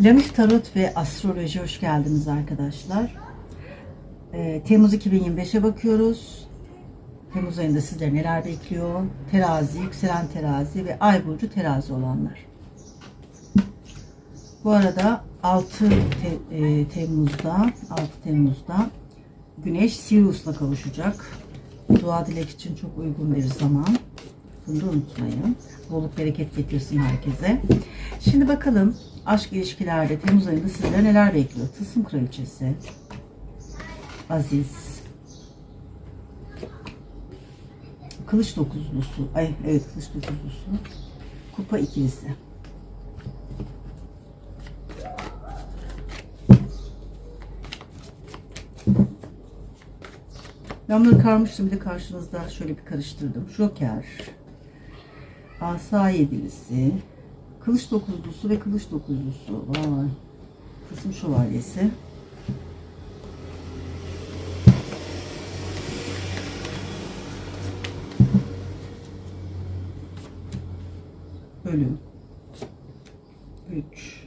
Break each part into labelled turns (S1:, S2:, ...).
S1: Lamif Tarot ve Astroloji hoş geldiniz arkadaşlar. Ee, Temmuz 2025'e bakıyoruz. Temmuz ayında sizleri neler bekliyor? Terazi, yükselen terazi ve ay burcu terazi olanlar. Bu arada 6 Te- e, Temmuz'da 6 Temmuz'da Güneş Sirius'la kavuşacak. Dua dilek için çok uygun bir zaman. Bunu da unutmayın. Bolluk bereket getirsin herkese. Şimdi bakalım aşk ilişkilerde Temmuz ayında sizlere neler bekliyor? Tılsım Kraliçesi, Aziz, Kılıç dokuzlusu, ay evet kılıç dokuzlusu, Kupa ikilisi. Ben bunları karmıştım bir de karşınızda şöyle bir karıştırdım. Joker, Asa yedilisi, Kılıç dokuzlusu ve kılıç dokuzlusu. Vay. Kısım şövalyesi. Ölüm. 3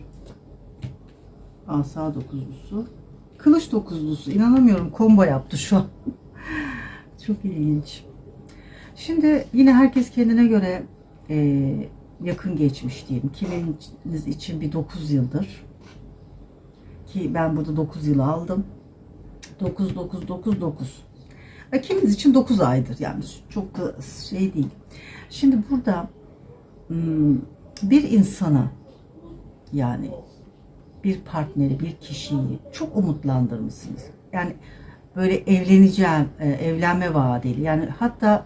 S1: Asa dokuzlusu. Kılıç dokuzlusu. İnanamıyorum combo yaptı şu an. Çok ilginç. Şimdi yine herkes kendine göre e, yakın geçmiş diyelim. Kiminiz için bir 9 yıldır. Ki ben burada 9 yıl aldım. 9 9 9 9. E, kiminiz için 9 aydır. Yani çok da şey değil. Şimdi burada hmm, bir insana yani bir partneri, bir kişiyi çok umutlandırmışsınız. Yani böyle evleneceğim, e, evlenme vaadili. Yani hatta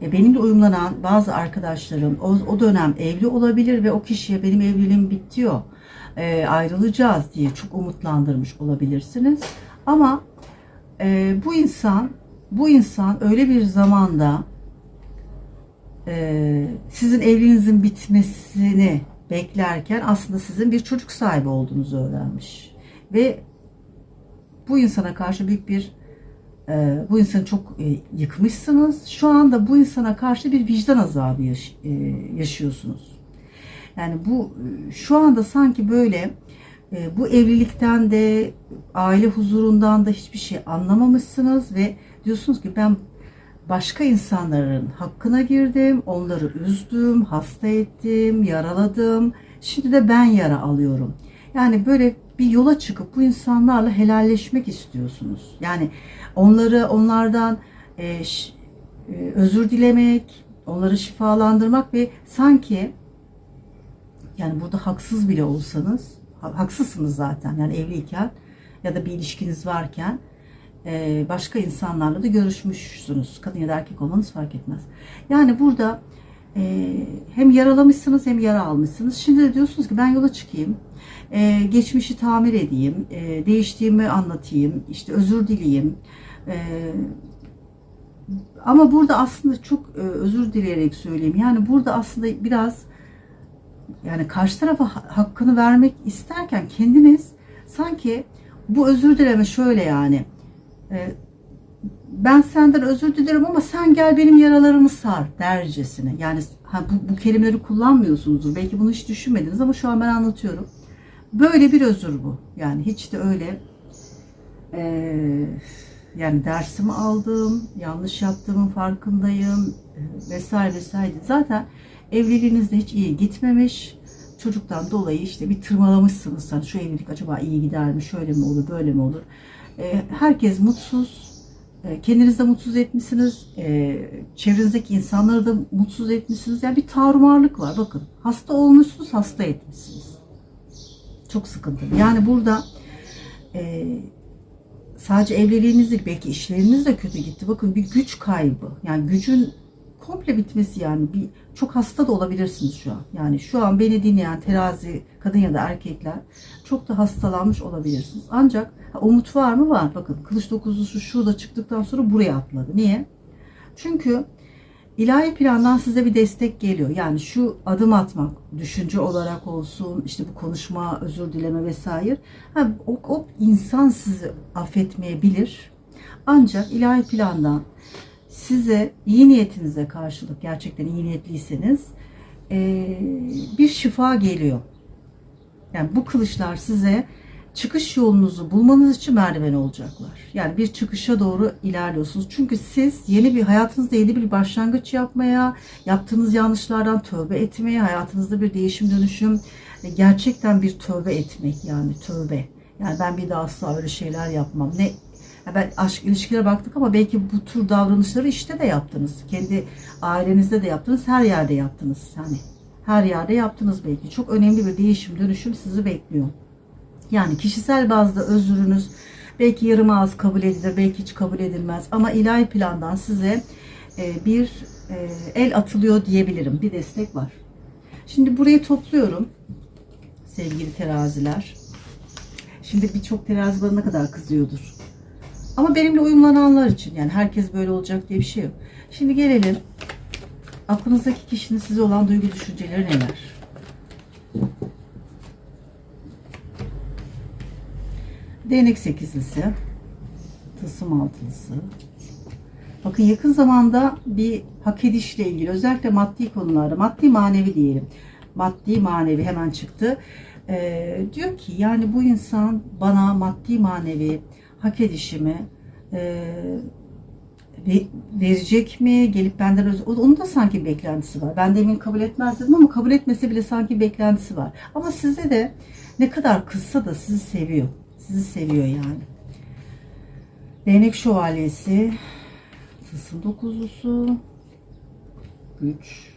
S1: benimle uyumlanan bazı arkadaşlarım o, o dönem evli olabilir ve o kişiye benim evliliğim bitiyor, e, ayrılacağız diye çok umutlandırmış olabilirsiniz. Ama e, bu insan, bu insan öyle bir zamanda e, sizin evliliğinizin bitmesini beklerken aslında sizin bir çocuk sahibi olduğunuzu öğrenmiş. Ve bu insana karşı büyük bir e, bu insanı çok e, yıkmışsınız. Şu anda bu insana karşı bir vicdan azabı yaş- e, yaşıyorsunuz. Yani bu e, şu anda sanki böyle bu evlilikten de aile huzurundan da hiçbir şey anlamamışsınız ve diyorsunuz ki ben başka insanların hakkına girdim, onları üzdüm, hasta ettim, yaraladım. Şimdi de ben yara alıyorum. Yani böyle bir yola çıkıp bu insanlarla helalleşmek istiyorsunuz. Yani onları onlardan e, ş- e, özür dilemek, onları şifalandırmak ve sanki yani burada haksız bile olsanız, ha- haksızsınız zaten yani evliyken ya da bir ilişkiniz varken e, başka insanlarla da görüşmüşsünüz. Kadın ya da erkek olmanız fark etmez. Yani burada e, hem yaralamışsınız hem yara almışsınız. Şimdi de diyorsunuz ki ben yola çıkayım. e, geçmişi tamir edeyim. e, değiştiğimi anlatayım. işte özür dileyeyim. E, ama burada aslında çok e, özür dileyerek söyleyeyim. Yani burada aslında biraz yani karşı tarafa ha- hakkını vermek isterken kendiniz sanki bu özür dileme şöyle yani e, ben senden özür dilerim ama sen gel benim yaralarımı sar dercesine. Yani ha, bu, bu kelimeleri kullanmıyorsunuzdur. Belki bunu hiç düşünmediniz ama şu an ben anlatıyorum. Böyle bir özür bu. Yani hiç de öyle e, yani dersimi aldım, yanlış yaptığımın farkındayım e, vesaire vesaire. Zaten evliliğinizde hiç iyi gitmemiş. Çocuktan dolayı işte bir tırmalamışsınız. Hani şu evlilik acaba iyi gider mi? Şöyle mi olur, böyle mi olur? E, herkes mutsuz. E, kendinizi de mutsuz etmişsiniz. E, çevrenizdeki insanları da mutsuz etmişsiniz. Yani bir tarumarlık var. Bakın hasta olmuşsunuz, hasta etmişsiniz. Çok sıkıntılı. Yani burada e, sadece evliliğiniz değil belki işleriniz de kötü gitti. Bakın bir güç kaybı. Yani gücün komple bitmesi yani bir çok hasta da olabilirsiniz şu an. Yani şu an beni dinleyen terazi kadın ya da erkekler çok da hastalanmış olabilirsiniz. Ancak umut var mı? Var. Bakın kılıç dokuzlusu şurada çıktıktan sonra buraya atladı. Niye? Çünkü ilahi plandan size bir destek geliyor. Yani şu adım atmak, düşünce olarak olsun, işte bu konuşma, özür dileme vesaire. Ha, o, o insan sizi affetmeyebilir. Ancak ilahi plandan size iyi niyetinize karşılık gerçekten iyi niyetliyseniz eee, bir şifa geliyor. Yani bu kılıçlar size çıkış yolunuzu bulmanız için merdiven olacaklar. Yani bir çıkışa doğru ilerliyorsunuz. Çünkü siz yeni bir hayatınızda yeni bir başlangıç yapmaya, yaptığınız yanlışlardan tövbe etmeye, hayatınızda bir değişim dönüşüm, e, gerçekten bir tövbe etmek yani tövbe. Yani ben bir daha asla öyle şeyler yapmam. Ne ben aşk ilişkilere baktık ama belki bu tür davranışları işte de yaptınız. Kendi ailenizde de yaptınız, her yerde yaptınız. Yani her yerde yaptınız belki. Çok önemli bir değişim, dönüşüm sizi bekliyor. Yani kişisel bazda özrünüz belki yarım ağız kabul edilir, belki hiç kabul edilmez. Ama ilahi plandan size e, bir e, el atılıyor diyebilirim. Bir destek var. Şimdi burayı topluyorum sevgili teraziler. Şimdi birçok terazi bana ne kadar kızıyordur. Ama benimle uyumlananlar için yani herkes böyle olacak diye bir şey yok. Şimdi gelelim aklınızdaki kişinin size olan duygu düşünceleri neler? Değnek sekizlisi, tılsım altılısı. Bakın yakın zamanda bir hak edişle ilgili özellikle maddi konularda, maddi manevi diyelim. Maddi manevi hemen çıktı. Ee, diyor ki yani bu insan bana maddi manevi hak edişimi e, ve- verecek mi? Gelip benden öz- onun da sanki beklentisi var. Ben demin kabul etmez dedim ama kabul etmese bile sanki beklentisi var. Ama size de ne kadar kızsa da sizi seviyor. Sizi seviyor yani. Değnek şövalyesi, tılsım dokuzlusu, güç.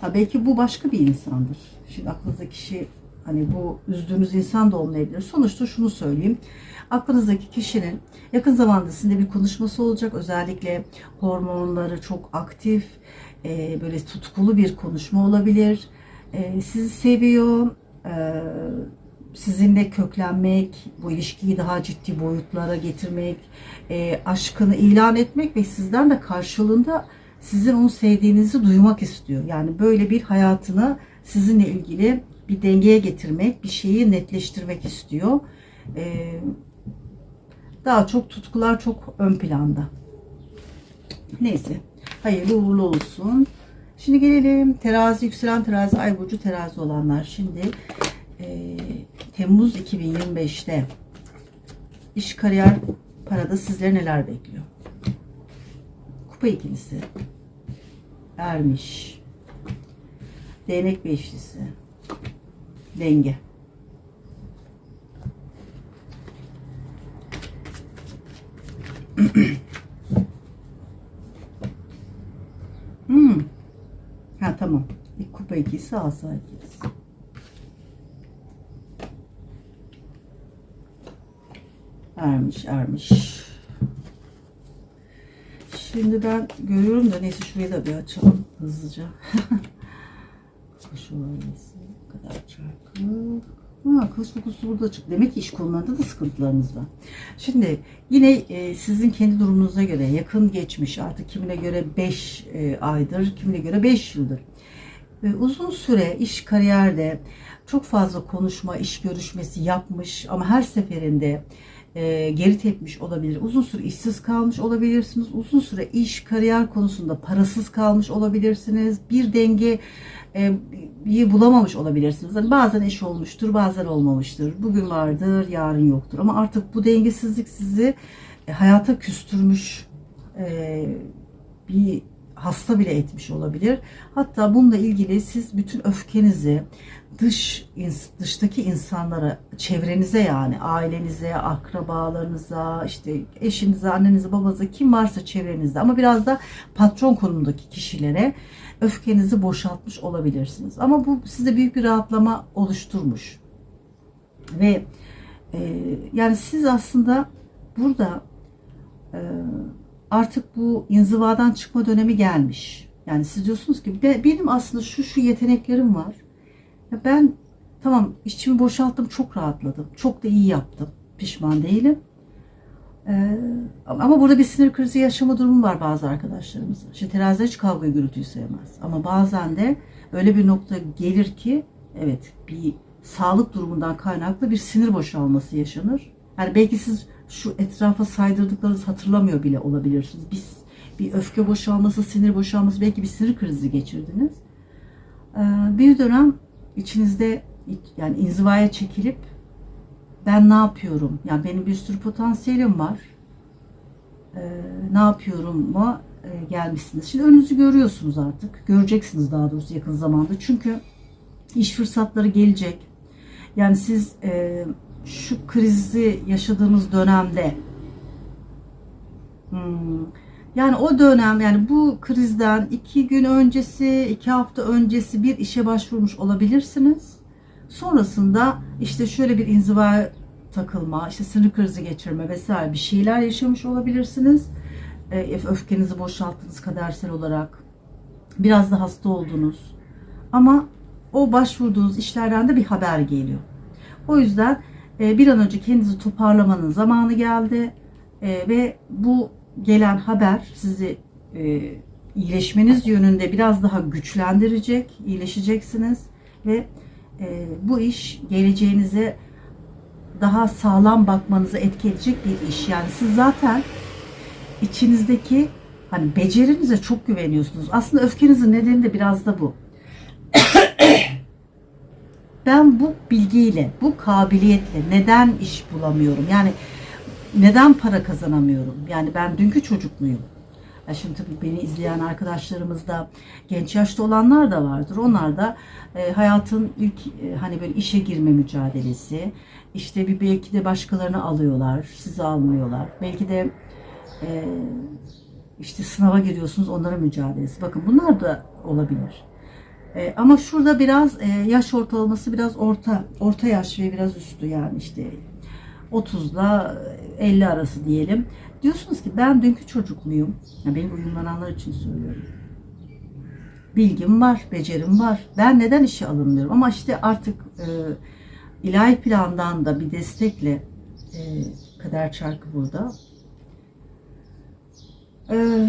S1: Ha belki bu başka bir insandır. Şimdi aklınızdaki kişi hani bu üzdüğünüz insan da olmayabilir. Sonuçta şunu söyleyeyim. Aklınızdaki kişinin yakın zamanda sizinle bir konuşması olacak. Özellikle hormonları çok aktif, e, böyle tutkulu bir konuşma olabilir. E, sizi seviyor, e, sizinle köklenmek, bu ilişkiyi daha ciddi boyutlara getirmek, e, aşkını ilan etmek ve sizden de karşılığında sizin onu sevdiğinizi duymak istiyor. Yani böyle bir hayatını sizinle ilgili bir dengeye getirmek, bir şeyi netleştirmek istiyor. E, daha çok tutkular çok ön planda. Neyse. Hayırlı uğurlu olsun. Şimdi gelelim terazi yükselen terazi ay burcu terazi olanlar. Şimdi e, Temmuz 2025'te iş kariyer parada sizleri neler bekliyor? Kupa ikilisi. Ermiş. Değnek beşlisi. Denge. Hmm. Ha tamam. İlk kupa ikisi asa ikisi. Ermiş ermiş. Şimdi ben görüyorum da neyse şurayı da bir açalım hızlıca. Şöylesi çarpı. Ha, kılıç dokusu burada çıktı. Demek ki iş konularında da sıkıntılarınız var. Şimdi yine e, sizin kendi durumunuza göre yakın geçmiş artık kimine göre 5 aydır, kimine göre 5 yıldır. Ve uzun süre iş kariyerde çok fazla konuşma, iş görüşmesi yapmış ama her seferinde e, geri tepmiş olabilir. Uzun süre işsiz kalmış olabilirsiniz. Uzun süre iş, kariyer konusunda parasız kalmış olabilirsiniz. Bir denge e, iyi bulamamış olabilirsiniz. Hani bazen iş olmuştur, bazen olmamıştır. Bugün vardır, yarın yoktur. Ama artık bu dengesizlik sizi hayata küstürmüş bir hasta bile etmiş olabilir. Hatta bununla ilgili siz bütün öfkenizi dış dıştaki insanlara, çevrenize yani ailenize, akrabalarınıza, işte eşinize, annenize, babanıza kim varsa çevrenizde ama biraz da patron konumundaki kişilere öfkenizi boşaltmış olabilirsiniz. Ama bu size büyük bir rahatlama oluşturmuş. Ve e, yani siz aslında burada e, artık bu inzivadan çıkma dönemi gelmiş. Yani siz diyorsunuz ki "Be- benim aslında şu şu yeteneklerim var. Ya ben tamam içimi boşalttım çok rahatladım. Çok da iyi yaptım. Pişman değilim. Ee, ama burada bir sinir krizi yaşama durumu var bazı arkadaşlarımızın. Şimdi teraziler hiç kavga gürültüyü sevmez. Ama bazen de öyle bir nokta gelir ki evet bir sağlık durumundan kaynaklı bir sinir boşalması yaşanır. Yani belki siz şu etrafa saydırdıklarınızı hatırlamıyor bile olabilirsiniz. Biz bir öfke boşalması, sinir boşalması, belki bir sinir krizi geçirdiniz. Ee, bir dönem içinizde yani inzivaya çekilip ben ne yapıyorum? Yani benim bir sürü potansiyelim var. Ee, ne yapıyorum mu e, gelmişsiniz. Şimdi önünüzü görüyorsunuz artık. Göreceksiniz daha doğrusu yakın zamanda. Çünkü iş fırsatları gelecek. Yani siz e, şu krizi yaşadığımız dönemde hmm, yani o dönem yani bu krizden iki gün öncesi, iki hafta öncesi bir işe başvurmuş olabilirsiniz. Sonrasında işte şöyle bir inziva takılma, işte sinir krizi geçirme vesaire bir şeyler yaşamış olabilirsiniz. E, öfkenizi boşalttınız kadersel olarak. Biraz da hasta oldunuz. Ama o başvurduğunuz işlerden de bir haber geliyor. O yüzden e, bir an önce kendinizi toparlamanın zamanı geldi. E, ve bu gelen haber sizi e, iyileşmeniz yönünde biraz daha güçlendirecek, iyileşeceksiniz ve e, bu iş geleceğinize daha sağlam bakmanızı etki edecek bir iş. Yani siz zaten içinizdeki hani becerinize çok güveniyorsunuz. Aslında öfkenizin nedeni de biraz da bu. ben bu bilgiyle, bu kabiliyetle neden iş bulamıyorum? Yani neden para kazanamıyorum? Yani ben dünkü çocuk muyum? Ya şimdi tabii beni izleyen arkadaşlarımız da genç yaşta olanlar da vardır. Onlar da e, hayatın ilk e, hani böyle işe girme mücadelesi. İşte bir belki de başkalarını alıyorlar, sizi almıyorlar. Belki de e, işte sınava giriyorsunuz onların mücadelesi. Bakın bunlar da olabilir. E, ama şurada biraz e, yaş ortalaması biraz orta orta yaş ve biraz üstü yani işte 30 ile 50 arası diyelim. Diyorsunuz ki ben dünkü çocuk muyum? Ya benim uyumlananlar için söylüyorum. Bilgim var, becerim var. Ben neden işe alınmıyorum? Ama işte artık e, ilahi plandan da bir destekle e, kader çarkı burada. E,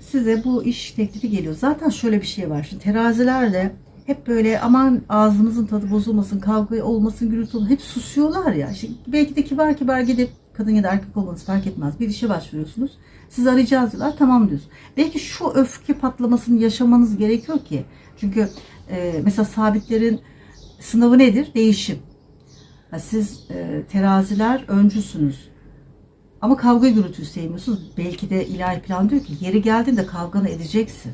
S1: size bu iş teklifi geliyor. Zaten şöyle bir şey var. Şimdi terazilerde hep böyle aman ağzımızın tadı bozulmasın, kavga olmasın, gürültü olmasın. Hep susuyorlar ya. İşte belki de kibar kibar gidip kadın ya da erkek olmanız fark etmez. Bir işe başvuruyorsunuz. Siz arayacağız diyorlar. Tamam diyorsun. Belki şu öfke patlamasını yaşamanız gerekiyor ki. Çünkü e, mesela sabitlerin sınavı nedir? Değişim. Ya siz e, teraziler öncüsünüz. Ama kavga gürültüyü sevmiyorsunuz. Belki de ilahi plan diyor ki yeri geldiğinde kavganı edeceksin.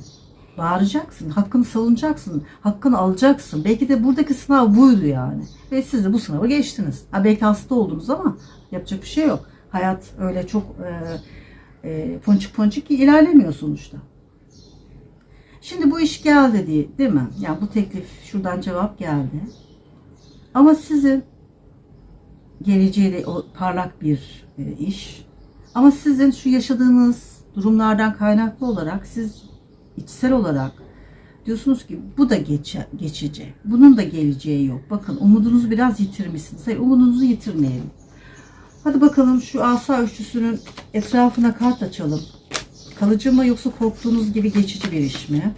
S1: Bağıracaksın, hakkını savunacaksın, hakkını alacaksın. Belki de buradaki sınav buydu yani. Ve siz de bu sınavı geçtiniz. Ha, belki hasta oldunuz ama yapacak bir şey yok. Hayat öyle çok e, e, ponçik ponçik ilerlemiyor sonuçta. Şimdi bu iş geldi diye, değil mi? Yani bu teklif şuradan cevap geldi. Ama sizin geleceği de o parlak bir e, iş. Ama sizin şu yaşadığınız durumlardan kaynaklı olarak siz içsel olarak diyorsunuz ki bu da geçe, geçici. Bunun da geleceği yok. Bakın umudunuzu biraz yitirmişsiniz. Hayır umudunuzu yitirmeyelim. Hadi bakalım şu asa üçlüsünün etrafına kart açalım. Kalıcı mı yoksa korktuğunuz gibi geçici bir iş mi?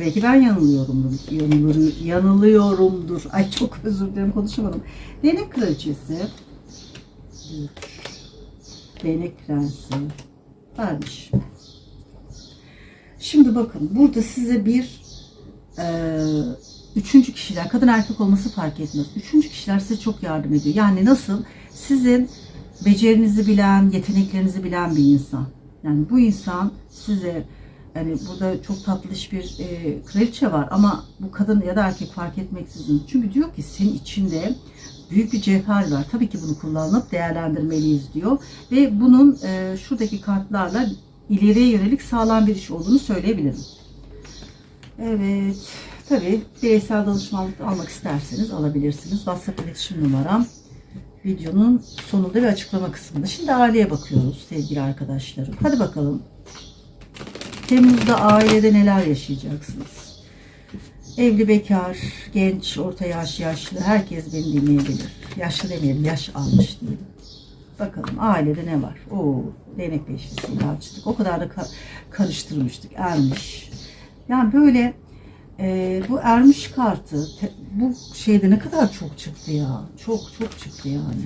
S1: Belki ben yanılıyorumdur. Yanılır, yanılıyorumdur. Ay çok özür dilerim konuşamadım. Değnek kraliçesi. Değnek prensi. Vermiş. Şimdi bakın burada size bir e, üçüncü kişiler, kadın erkek olması fark etmez. Üçüncü kişiler size çok yardım ediyor. Yani nasıl? Sizin becerinizi bilen, yeteneklerinizi bilen bir insan. Yani bu insan size yani burada çok tatlış bir e, kraliçe var ama bu kadın ya da erkek fark etmeksizin. Çünkü diyor ki senin içinde büyük bir cevher var. Tabii ki bunu kullanıp değerlendirmeliyiz diyor. Ve bunun e, şuradaki kartlarla ileriye yönelik sağlam bir iş olduğunu söyleyebilirim. Evet. Tabii bireysel danışmanlık almak isterseniz alabilirsiniz. WhatsApp iletişim numaram videonun sonunda ve açıklama kısmında. Şimdi aileye bakıyoruz sevgili arkadaşlarım. Hadi bakalım. Temmuz'da ailede neler yaşayacaksınız? Evli, bekar, genç, orta yaş, yaşlı herkes beni dinleyebilir. Yaşlı demeyelim, yaş almış diyelim. Bakalım ailede ne var? Oo, değnek beşlisiyle açtık. O kadar da ka- karıştırmıştık. Ermiş. Yani böyle e, bu ermiş kartı bu şeyde ne kadar çok çıktı ya. Çok çok çıktı yani.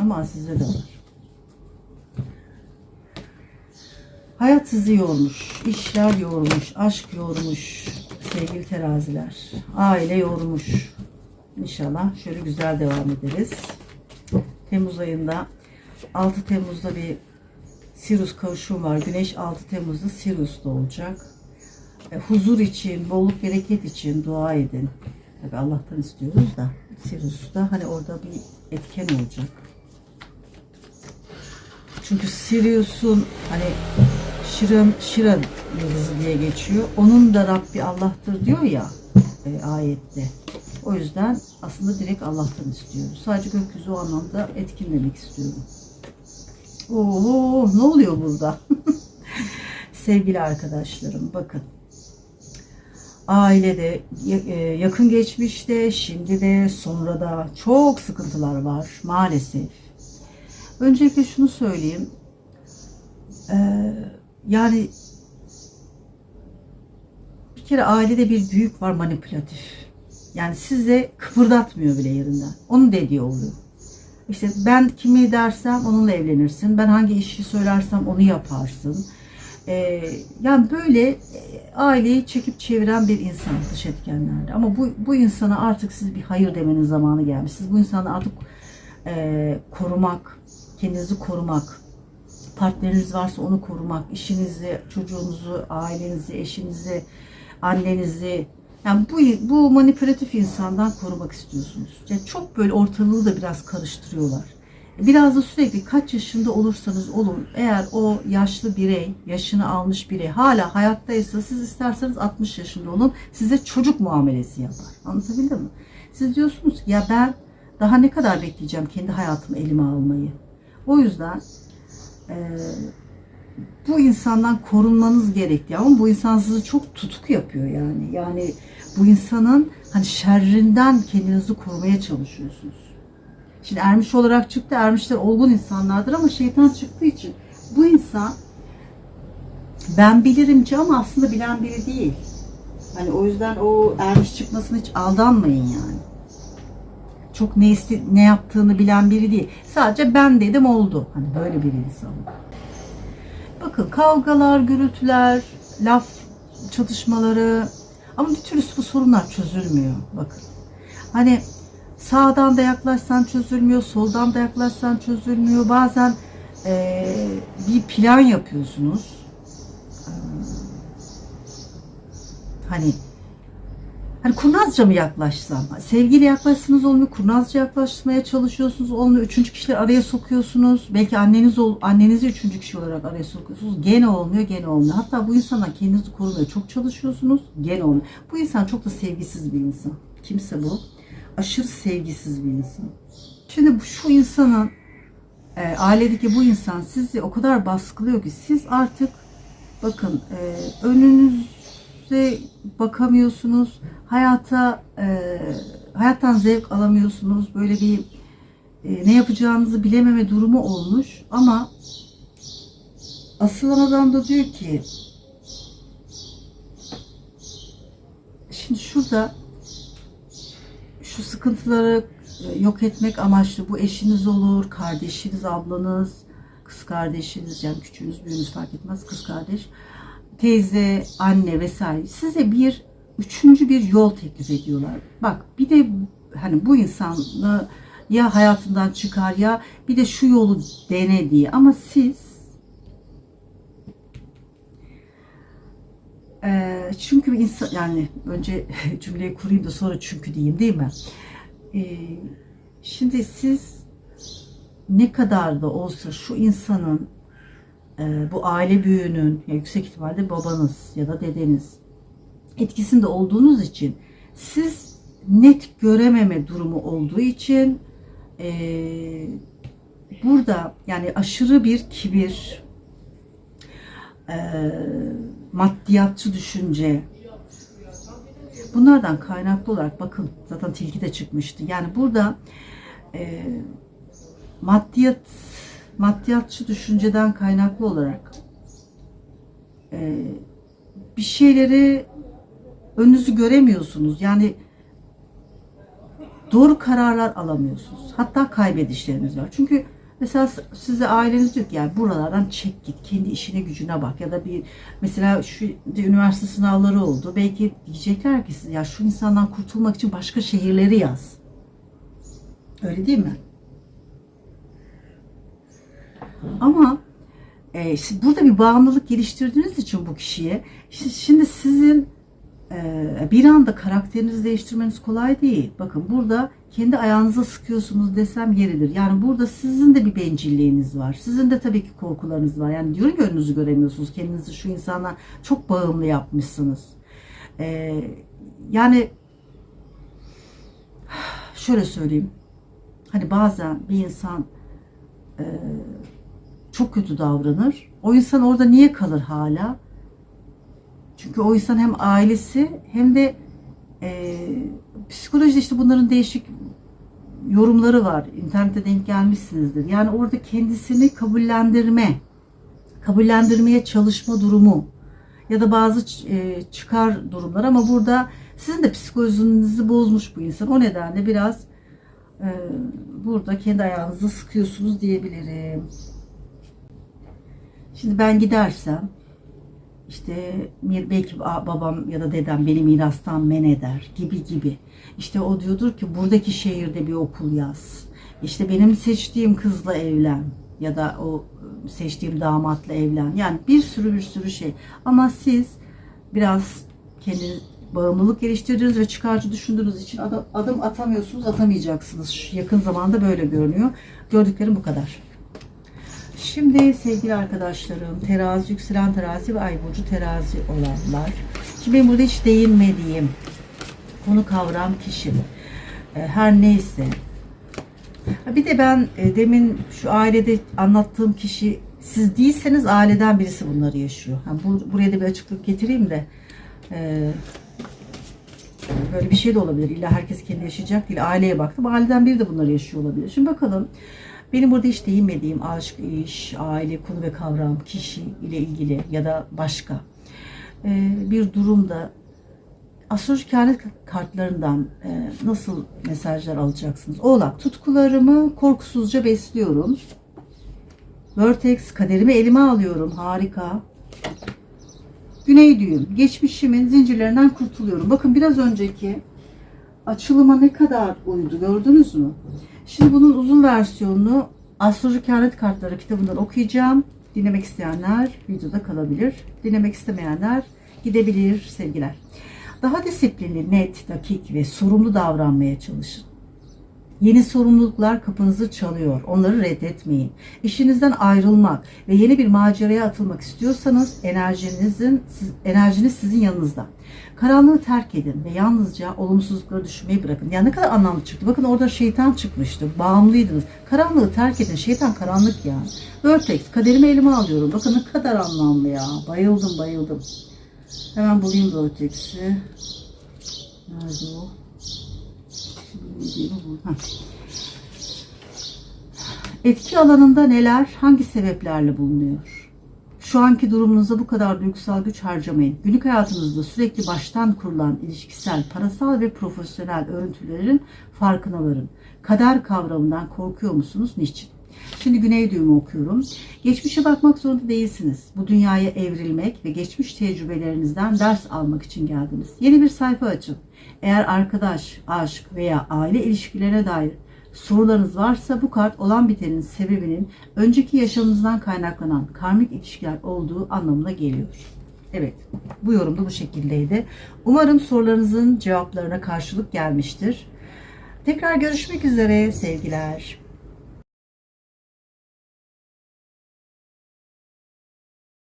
S1: Ama sizde de var. Hayat sizi yormuş, işler yormuş, aşk yormuş, sevgili teraziler. Aile yormuş. İnşallah şöyle güzel devam ederiz. Temmuz ayında 6 Temmuz'da bir Sirius kavuşum var. Güneş 6 Temmuz'da Sirius'ta olacak. E, huzur için, bolluk bereket için dua edin. Tabii Allah'tan istiyoruz da Sirius'ta hani orada bir etken olacak. Çünkü Sirius'un hani Şiran, Şiran yıldızı diye geçiyor. Onun da Rabbi Allah'tır diyor ya e, ayette. O yüzden aslında direkt Allah'tan istiyoruz. Sadece gökyüzü o anlamda etkinlemek istiyorum. Oo, ne oluyor burada? Sevgili arkadaşlarım bakın. Ailede, e, yakın geçmişte, şimdi de sonra da çok sıkıntılar var maalesef. Öncelikle şunu söyleyeyim. Ee, yani bir kere ailede bir büyük var manipülatif. Yani size kıpırdatmıyor bile yerinden. Onun dediği oluyor. İşte ben kimi dersem onunla evlenirsin. Ben hangi işi söylersem onu yaparsın. Ee, yani böyle e, aileyi çekip çeviren bir insan dış etkenlerde. Ama bu, bu insana artık siz bir hayır demenin zamanı gelmiş. Siz bu insanı artık e, korumak, kendinizi korumak, partneriniz varsa onu korumak, işinizi, çocuğunuzu, ailenizi, eşinizi, annenizi, yani bu, bu manipülatif insandan korumak istiyorsunuz. Yani çok böyle ortalığı da biraz karıştırıyorlar. Biraz da sürekli kaç yaşında olursanız olun eğer o yaşlı birey, yaşını almış birey hala hayattaysa siz isterseniz 60 yaşında olun size çocuk muamelesi yapar. Anlatabildim mi? Siz diyorsunuz ki ya ben daha ne kadar bekleyeceğim kendi hayatımı elime almayı. O yüzden e, bu insandan korunmanız gerektiği ama bu insan sizi çok tutuk yapıyor yani. Yani bu insanın hani şerrinden kendinizi korumaya çalışıyorsunuz. Şimdi ermiş olarak çıktı. Ermişler olgun insanlardır ama şeytan çıktığı için bu insan ben bilirimci ama aslında bilen biri değil. Hani o yüzden o ermiş çıkmasına hiç aldanmayın yani. Çok ne iste, ne yaptığını bilen biri değil. Sadece ben dedim oldu. Hani böyle bir insan. Bakın kavgalar, gürültüler, laf çatışmaları ama bir türlü bu sorunlar çözülmüyor. Bakın. Hani sağdan da yaklaşsan çözülmüyor, soldan da yaklaşsan çözülmüyor. Bazen eee, bir plan yapıyorsunuz. Hani Hani kurnazca mı yaklaşsam? Sevgiyle yaklaşsanız olmuyor. Kurnazca yaklaşmaya çalışıyorsunuz. Olmuyor. Üçüncü kişileri araya sokuyorsunuz. Belki anneniz ol, annenizi üçüncü kişi olarak araya sokuyorsunuz. Gene olmuyor, gene olmuyor. Hatta bu insandan kendinizi korumaya çok çalışıyorsunuz. Gene olmuyor. Bu insan çok da sevgisiz bir insan. Kimse bu. Aşırı sevgisiz bir insan. Şimdi şu insanın e, ailedeki bu insan sizi o kadar baskılıyor ki siz artık bakın e, önünüze bakamıyorsunuz. Hayata e, hayattan zevk alamıyorsunuz. Böyle bir e, ne yapacağınızı bilememe durumu olmuş ama asılan adam da diyor ki şimdi şurada şu sıkıntıları e, yok etmek amaçlı bu eşiniz olur, kardeşiniz, ablanız, kız kardeşiniz yani küçüğünüz, büyüğünüz fark etmez kız kardeş, teyze, anne vesaire size bir üçüncü bir yol teklif ediyorlar. Bak bir de hani bu insanı ya hayatından çıkar ya bir de şu yolu dene diye ama siz Ee, çünkü insan yani önce cümleyi kurayım da sonra çünkü diyeyim değil mi? Ee, şimdi siz ne kadar da olsa şu insanın e, bu aile büyüğünün yüksek ihtimalle babanız ya da dedeniz etkisinde olduğunuz için siz net görememe durumu olduğu için e, burada yani aşırı bir kibir e, maddiyatçı düşünce bunlardan kaynaklı olarak bakın zaten tilki de çıkmıştı. Yani burada e, maddiyat maddiyatçı düşünceden kaynaklı olarak e, bir şeyleri önünüzü göremiyorsunuz. Yani doğru kararlar alamıyorsunuz. Hatta kaybedişleriniz var. Çünkü Mesela size aileniz diyor ki yani buralardan çek git. Kendi işine gücüne bak. Ya da bir mesela şu üniversite sınavları oldu. Belki diyecekler ki size ya şu insandan kurtulmak için başka şehirleri yaz. Öyle değil mi? Ama e, siz burada bir bağımlılık geliştirdiğiniz için bu kişiye şi- şimdi sizin e, bir anda karakterinizi değiştirmeniz kolay değil. Bakın burada kendi ayağınıza sıkıyorsunuz desem yeridir. Yani burada sizin de bir bencilliğiniz var. Sizin de tabii ki korkularınız var. Yani diyorum ki göremiyorsunuz. Kendinizi şu insana çok bağımlı yapmışsınız. E, yani şöyle söyleyeyim. Hani bazen bir insan e, çok kötü davranır. O insan orada niye kalır hala? Çünkü o insan hem ailesi hem de e, psikolojide işte bunların değişik yorumları var. İnternette denk gelmişsinizdir. Yani orada kendisini kabullendirme, kabullendirmeye çalışma durumu ya da bazı e, çıkar durumlar ama burada sizin de psikolojinizi bozmuş bu insan. O nedenle biraz e, burada kendi ayağınızı sıkıyorsunuz diyebilirim. Şimdi ben gidersem işte belki ba- babam ya da dedem beni mirastan men eder gibi gibi. İşte o diyordur ki buradaki şehirde bir okul yaz. İşte benim seçtiğim kızla evlen ya da o seçtiğim damatla evlen. Yani bir sürü bir sürü şey. Ama siz biraz kendi bağımlılık geliştirdiniz ve çıkarcı düşündüğünüz için adım, atamıyorsunuz, atamayacaksınız. Yakın zamanda böyle görünüyor. Gördüklerim bu kadar. Şimdi sevgili arkadaşlarım, terazi, yükselen terazi ve ay burcu terazi olanlar. Şimdi benim burada hiç değinmediğim konu kavram kişi. E, Her neyse. Bir de ben e, demin şu ailede anlattığım kişi siz değilseniz aileden birisi bunları yaşıyor. Ha, bu, buraya da bir açıklık getireyim de. e, böyle bir şey de olabilir. İlla herkes kendi yaşayacak değil. Aileye baktım. Aileden biri de bunları yaşıyor olabilir. Şimdi bakalım. Benim burada hiç değinmediğim aşk, iş, aile, konu ve kavram, kişi ile ilgili ya da başka e, bir durumda astroloji kehanet kartlarından e, nasıl mesajlar alacaksınız? Oğlak, tutkularımı korkusuzca besliyorum. Vertex, kaderimi elime alıyorum. Harika. Güney düğüm, geçmişimin zincirlerinden kurtuluyorum. Bakın biraz önceki açılıma ne kadar uydu gördünüz mü? Şimdi bunun uzun versiyonunu Astroloji Kehanet Kartları kitabından okuyacağım. Dinlemek isteyenler videoda kalabilir. Dinlemek istemeyenler gidebilir sevgiler. Daha disiplinli, net, dakik ve sorumlu davranmaya çalışın. Yeni sorumluluklar kapınızı çalıyor. Onları reddetmeyin. İşinizden ayrılmak ve yeni bir maceraya atılmak istiyorsanız enerjinizin enerjiniz sizin yanınızda. Karanlığı terk edin ve yalnızca olumsuzlukları düşünmeyi bırakın. Yani ne kadar anlamlı çıktı. Bakın orada şeytan çıkmıştı. Bağımlıydınız. Karanlığı terk edin. Şeytan karanlık yani. Vertex. Kaderimi elime alıyorum. Bakın ne kadar anlamlı ya. Bayıldım bayıldım. Hemen bulayım Vertex'i. Nerede o? Etki alanında neler, hangi sebeplerle bulunuyor? Şu anki durumunuzda bu kadar duygusal güç harcamayın. Günlük hayatınızda sürekli baştan kurulan ilişkisel, parasal ve profesyonel örüntülerin farkına varın. Kader kavramından korkuyor musunuz? Niçin? Şimdi güney düğümü okuyorum. Geçmişe bakmak zorunda değilsiniz. Bu dünyaya evrilmek ve geçmiş tecrübelerinizden ders almak için geldiniz. Yeni bir sayfa açın. Eğer arkadaş, aşk veya aile ilişkilerine dair sorularınız varsa bu kart olan bitenin sebebinin önceki yaşamınızdan kaynaklanan karmik ilişkiler olduğu anlamına geliyor. Evet, bu yorum da bu şekildeydi. Umarım sorularınızın cevaplarına karşılık gelmiştir. Tekrar görüşmek üzere sevgiler.